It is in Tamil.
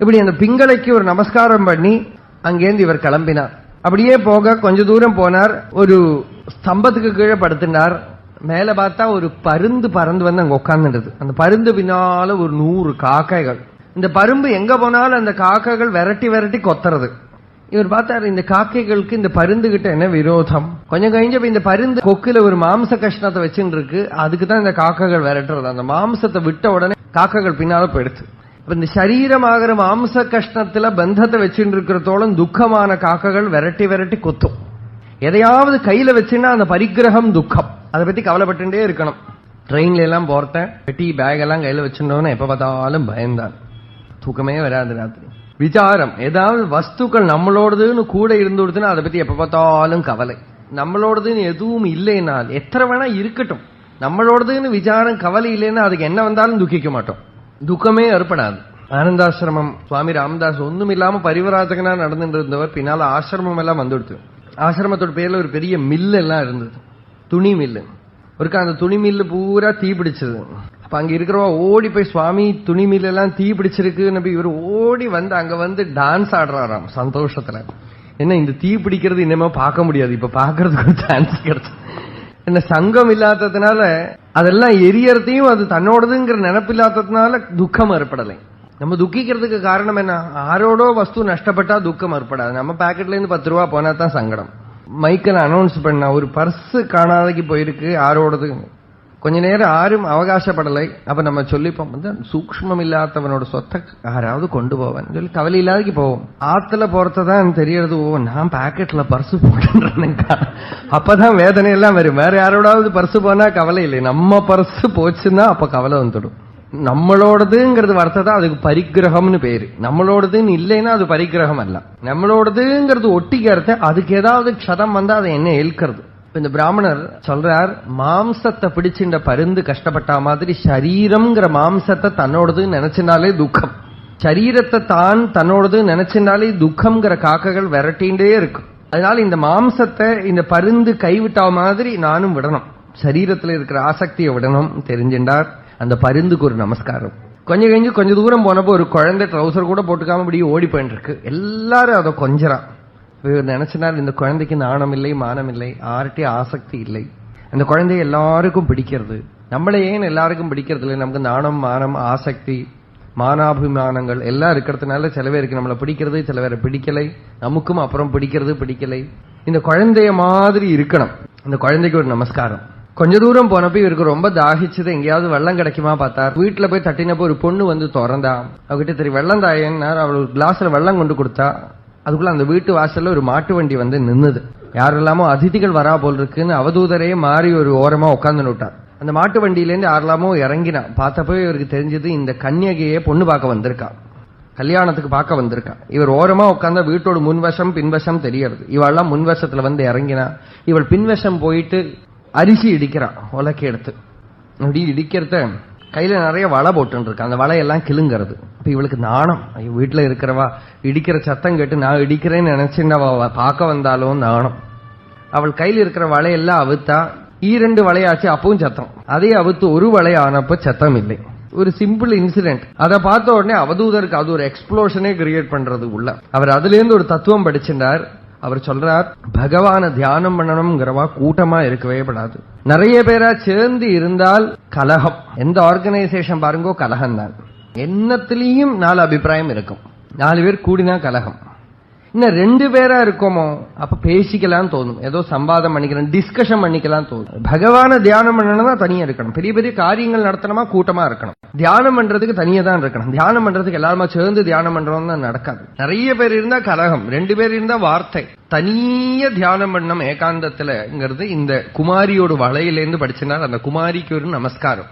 இப்படி அந்த பிங்களைக்கு ஒரு நமஸ்காரம் பண்ணி அங்கேருந்து இவர் கிளம்பினார். அப்படியே போக கொஞ்ச தூரம் போனார். ஒரு ஸ்தம்பத்துக்கு கீழே படுத்தினார். மேல பார்த்தா ஒரு பருந்து பறந்து வந்து அங்க உட்கார்ந்துடுது அந்த பருந்து பின்னால ஒரு நூறு காக்கைகள். இந்த பரும்பு எங்க போனாலும் அந்த காக்கைகள் விரட்டி விரட்டி கொத்துறது. இவர் பார்த்தாரு இந்த காக்கைகளுக்கு இந்த பருந்து கிட்ட என்ன விரோதம்? கொஞ்சம் கழிஞ்ச இந்த பருந்து கொக்குல ஒரு மாம்ச கஷ்ணத்தை வச்சுட்டு இருக்கு. அதுக்கு தான் இந்த காக்கைகள் விரட்டுறது. அந்த மாம்சத்தை விட்ட உடனே காக்கைகள் பின்னால போயிடுச்சு அப்ப இந்த சரீரமாகிற மாம்ச கஷ்ணத்துல பந்தத்தை வச்சுட்டு இருக்கிறதோളം துக்கமான காக்கைகள் விரட்டி விரட்டி கொத்தும். எதையாவது கையில வச்சுன்னா அந்த பரிகிரகம் துக்கம். அதை பத்தி கவலைப்பட்டுட்டே இருக்கணும். ட்ரெயின்ல எல்லாம் போறேன். பெட்டி பேக் எல்லாம் கையில வச்சுட்டோம்னா எப்ப பார்த்தாலும் பயந்தான் தூக்கமே வராது ராத்திரி. விசாரம். ஏதாவது வஸ்துக்கள் நம்மளோடதுன்னு கூட இருந்து கொடுத்துன்னா அதை பத்தி எப்ப பார்த்தாலும் கவலை. நம்மளோடதுன்னு எதுவும் இல்லைன்னா எத்தனை வேணா இருக்கட்டும். நம்மளோடதுன்னு விசாரம் கவலை இல்லைன்னா அதுக்கு என்ன வந்தாலும் துக்கிக்க மாட்டோம். துக்கமே ஏற்படாது. ஆனந்தாசிரமம் சுவாமி ராமதாஸ் ஒண்ணும் இல்லாம பரிவராஜகனா நடந்துட்டு இருந்தவர் பின்னால ஆசிரமம் எல்லாம் வந்துடுத்து. ஆசிரமத்தோட பேர்ல ஒரு பெரிய மில்லு எல்லாம் இருந்தது. துணி மில்லு ஒருக்கா அந்த துணி மில்லு பூரா தீ பிடிச்சது. அப்ப அங்க இருக்கிறவா ஓடி போய் சுவாமி துணி மில்லு எல்லாம் தீ பிடிச்சிருக்குன்னு இவர் ஓடி வந்து அங்க வந்து டான்ஸ் ஆடுறாராம் சந்தோஷத்துல. என்ன இந்த தீ பிடிக்கிறது இனிமே பார்க்க முடியாது. இப்ப பாக்குறதுக்கு சான்ஸ் கிடைச்சு. என்ன சங்கம் இல்லாததுனால அதெல்லாம் எரியறதையும் அது தன்னோடதுங்கிற நினப்பு இல்லாததுனால துக்கம் ஏற்படலை. நம்ம துக்கிக்கிறதுக்கு காரணம் என்ன? ஆரோடோ வஸ்து நஷ்டப்பட்டா துக்கம் ஏற்படாது. நம்ம பாக்கெட்ல இருந்து பத்து ரூபா போனா தான் சங்கடம். மைக்கில் அனௌன்ஸ் பண்ண ஒரு பர்ஸ் காணாதைக்கு போயிருக்கு ஆரோடது. கொஞ்ச நேரம் யாரும் அவகாசப்படலை அப்ப நம்ம சொல்லிப்போம் வந்து சூக்மம் இல்லாதவனோட சொத்தை யாராவது கொண்டு போவேன் சொல்லி கவலை இல்லாதக்கு போவோம் ஆத்துல போறதான் தெரியறது ஓ நான் பாக்கெட்ல பர்சு போட்டேன் அப்பதான் வேதனை எல்லாம் வரும் வேற யாரோடாவது பர்சு போனா கவலை இல்லை நம்ம பர்சு போச்சுன்னா அப்ப கவலை வந்துடும் நம்மளோடதுங்கிறது வார்த்தை தான் அதுக்கு பரிகிரகம்னு பேரு நம்மளோடதுன்னு இல்லைன்னா அது பரிகிரகம் அல்ல நம்மளோடதுங்கிறது ஒட்டிக்கிறத அதுக்கு ஏதாவது க்ஷதம் வந்தா அதை என்ன ஏற்கிறது இந்த பிராமணர் சொல்றார் மாம்சத்தை பிடிச்சின்ற பருந்து கஷ்டப்பட்ட மாதிரி சரீரம்ங்கிற மாம்சத்தை தன்னோடது நினைச்சினாலே துக்கம். சரீரத்தை தான் தன்னோடது நினைச்சினாலே துக்கம்ங்கிற காக்கைகள் விரட்டின்றே இருக்கும். அதனால இந்த மாம்சத்தை இந்த பருந்து கைவிட்டா மாதிரி நானும் விடணும். சரீரத்தில் இருக்கிற ஆசக்தியை விடணும் தெரிஞ்சின்றார். அந்த பருந்துக்கு ஒரு நமஸ்காரம். கொஞ்சம் கழிஞ்சு கொஞ்சம் தூரம் போனப்போ ஒரு குழந்தை ட்ரௌசர் கூட போட்டுக்காம இப்படி ஓடி போயிட்டு இருக்கு எல்லாரும் அதை கொஞ்சரா இவர் இந்த குழந்தைக்கு நாணம் இல்லை மானம் இல்லை ஆர்ட்டி ஆசக்தி இல்லை. அந்த குழந்தைய எல்லாருக்கும் பிடிக்கிறது. நம்மளை ஏன் எல்லாருக்கும் பிடிக்கிறது இல்லை? நமக்கு நாணம் மானம் ஆசக்தி மானாபிமானங்கள் எல்லாம் இருக்கிறதுனால சில பேருக்கு நம்மளை பிடிக்கிறது சில பேரை பிடிக்கலை. நமக்கும் அப்புறம் பிடிக்கிறது பிடிக்கலை. இந்த குழந்தைய மாதிரி இருக்கணும். இந்த குழந்தைக்கு ஒரு நமஸ்காரம். கொஞ்ச தூரம் போனப்ப இவருக்கு ரொம்ப தாகிச்சது. எங்கேயாவது வெள்ளம் கிடைக்குமா பார்த்தார். வீட்டுல போய் தட்டினப்போ ஒரு பொண்ணு வந்து திறந்தா. அவகிட்ட தெரியும் வெள்ளம் தாயன்னார். அவள் கிளாஸ்ல வெள்ளம் கொண்டு கொடுத்தா. அதுக்குள்ள அந்த வீட்டு வாசல்ல ஒரு மாட்டு வண்டி வந்து நின்னுது. யாரெல்லாமோ அதிதிகள் வரா போல் இருக்குன்னு அவதூதரையே மாறி ஒரு ஓரமா உட்காந்து விட்டார். அந்த மாட்டு வண்டியிலேருந்து யாரெல்லாமோ இறங்கினான் பார்த்தப்போ இவருக்கு தெரிஞ்சது இந்த கன்னியகையே பொண்ணு பார்க்க வந்திருக்கா. கல்யாணத்துக்கு பார்க்க வந்திருக்கா. இவர் ஓரமா உட்காந்தா வீட்டோட முன்வசம் பின்வசம் தெரியறது. இவெல்லாம் முன்வசத்துல வந்து இறங்கினா இவள் பின்வசம் போயிட்டு அரிசி இடிக்கிறான் உலக்கி எடுத்து. அப்படி இடிக்கிறத கையில் நிறைய வலை போட்டுருக்கு அந்த வலையெல்லாம் கிளுங்கிறது இப்போ இவளுக்கு நாணம். ஐயோ, இருக்கிறவா இடிக்கிற சத்தம் கேட்டு நான் இடிக்கிறேன்னு நினைச்சுன்னு பார்க்க வந்தாலும் நாணம். அவள் கையில் இருக்கிற வலையெல்லாம் அவுத்தா ஈரெண்டு வலையாச்சு அப்பவும் சத்தம். அதே அவுத்து ஒரு வலை ஆனப்போ சத்தம் இல்லை. ஒரு சிம்பிள் இன்சிடென்ட் அதை பார்த்த உடனே அவதூதருக்கு அது ஒரு எக்ஸ்ப்ளோஷனே கிரியேட் பண்றது உள்ள. அவர் அதுலேருந்து ஒரு தத்துவம் படிச்சிருந்தார். அவர் சொல்றார் பகவான தியானம் பண்ணணும்ங்கிறவா கூட்டமா இருக்கவே படாது. நிறைய பேரா சேர்ந்து இருந்தால் கலகம். எந்த ஆர்கனைசேஷன் பாருங்கோ கலகம் தான் என்னத்திலையும் நாலு அபிப்பிராயம் இருக்கும். நாலு பேர் கூடினா கலகம். இன்னும் ரெண்டு பேரா இருக்கோமோ அப்ப பேசிக்கலாம் தோணும். ஏதோ சம்பாதம் பண்ணிக்கலாம் டிஸ்கஷன் பண்ணிக்கலாம் தோணும். பகவான தியானம் பண்ணணும்னா தனியா இருக்கணும். பெரிய பெரிய காரியங்கள் நடத்தணுமா கூட்டமா இருக்கணும். தியானம் பண்றதுக்கு தனியா தான் இருக்கணும். தியானம் பண்றதுக்கு எல்லாருமா சேர்ந்து தியானம் பண்றோம் தான் நடக்காது. நிறைய பேர் இருந்தா கலகம் ரெண்டு பேர் இருந்தா வார்த்தை. தனிய தியானம் பண்ணும் ஏகாந்தத்துலங்கிறது இந்த குமாரியோட வலையிலேருந்து படிச்சனால அந்த குமாரிக்கு ஒரு நமஸ்காரம்.